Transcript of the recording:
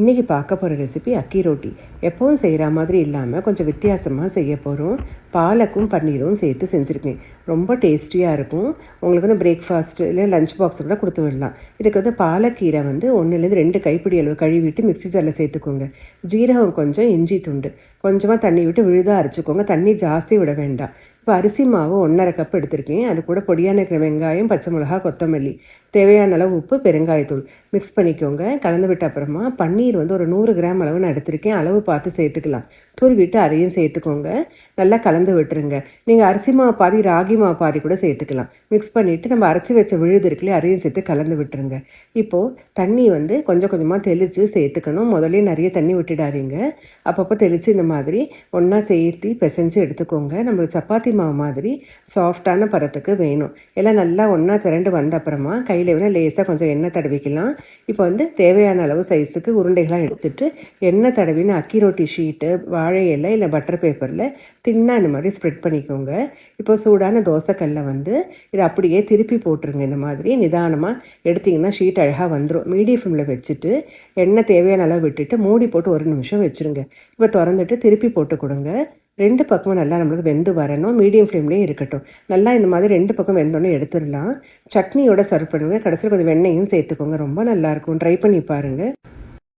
இன்றைக்கி பார்க்க போகிற ரெசிபி அக்கி ரொட்டி. எப்பவும் செய்கிற மாதிரி இல்லாமல் கொஞ்சம் வித்தியாசமாக செய்ய போகிறோம் பாலக்கும் பன்னீரும் சேர்த்து செஞ்சுருக்கேன். ரொம்ப டேஸ்டியாக இருக்கும். உங்களுக்கு வந்து பிரேக்ஃபாஸ்ட் இல்லை லஞ்ச் பாக்ஸ் கூட கொடுத்து விடலாம். இதுக்கு வந்து பாலக்கீரை வந்து ஒன்றுலேருந்து ரெண்டு கைப்பிடி அளவு கழுவிட்டு மிக்ஸி ஜாரில் சேர்த்துக்கோங்க. ஜீரகம் கொஞ்சம் இஞ்சி துண்டு. கொஞ்சமாக தண்ணி விட்டு விழுதாக அரைச்சிக்கோங்க. தண்ணி ஜாஸ்தி விட வேண்டாம். இப்போ அரிசி மாவு ஒன்றரை கப் எடுத்திருக்கேன். அது கூட பொடியான வெங்காயம் பச்சை மிளகா கொத்தமல்லி. தேவையான அளவு உப்பு பெருங்காயத்தூள். மிக்ஸ் பண்ணிக்கோங்க. கலந்து விட்ட அப்புறமா பன்னீர் வந்து ஒரு நூறு கிராம் அளவு நான் எடுத்திருக்கேன். அளவு பார்த்து சேர்த்துக்கலாம். துருவிட்டு அதையும் சேர்த்துக்கோங்க. நல்லா கலந்து விட்டுருங்க. நீங்கள் அரிசி மாவு பாதி ராகி மாவு பாதி கூட சேர்த்துக்கலாம். மிக்ஸ் பண்ணிவிட்டு நம்ம அரைச்சி வச்ச விழுது இருக்குல்லையே அதையும் சேர்த்து கலந்து விட்டுருங்க. இப்போது தண்ணி வந்து கொஞ்சம் கொஞ்சமாக தெளித்து சேர்த்துக்கணும். முதலே நிறைய தண்ணி விட்டுடாதீங்க. அப்பப்போ தெளித்து இந்த மாதிரி ஒன்றா சேர்த்து பிசைஞ்சு எடுத்துக்கோங்க. நம்மளுக்கு சப்பாத்தி மாவு மாதிரி சாஃப்டான பதத்துக்கு வேணும். எல்லாம் நல்லா ஒன்றா திரண்டு வந்த அப்புறமா கையில் வேணால் லேசாக கொஞ்சம் எண்ணெய் தடவிக்கலாம். இப்போ வந்து தேவையான அளவு சைஸுக்கு உருண்டைகளாக எடுத்துட்டு எண்ணெய் தடவின்னு அக்கி ரொட்டி ஷீட்டு வாழை இலை இல்லை பட்டர் பேப்பரில் தின்னாக இந்த மாதிரி ஸ்ப்ரெட் பண்ணிக்கோங்க. இப்போ சூடான தோசைக்கல்லை வந்து இதை அப்படியே திருப்பி போட்டுருங்க. இந்த மாதிரி நிதானமாக எடுத்திங்கன்னா ஷீட் அழகாக வந்துடும் மீடியம் ஃப்ளேமில் வச்சுட்டு எண்ணெய் தேவையான அளவு விட்டுட்டு மூடி போட்டு ஒரு நிமிஷம் வச்சுருங்க. இப்போ திறந்துட்டு திருப்பி போட்டு கொடுங்க. ரெண்டு பக்கமும் நல்லா நம்மளுக்கு வெந்து வரணும். மீடியம் ஃப்ளேம்லேயே இருக்கட்டும். நல்லா இந்த மாதிரி ரெண்டு பக்கம் வெந்தோடனே எடுத்துடலாம். சட்னியோட சர்வ் பண்ணுங்கள் கடைசியில் கொஞ்சம் வெண்ணெயும் சேர்த்துக்கோங்க. ரொம்ப நல்லாயிருக்கும் ட்ரை பண்ணி பாருங்கள்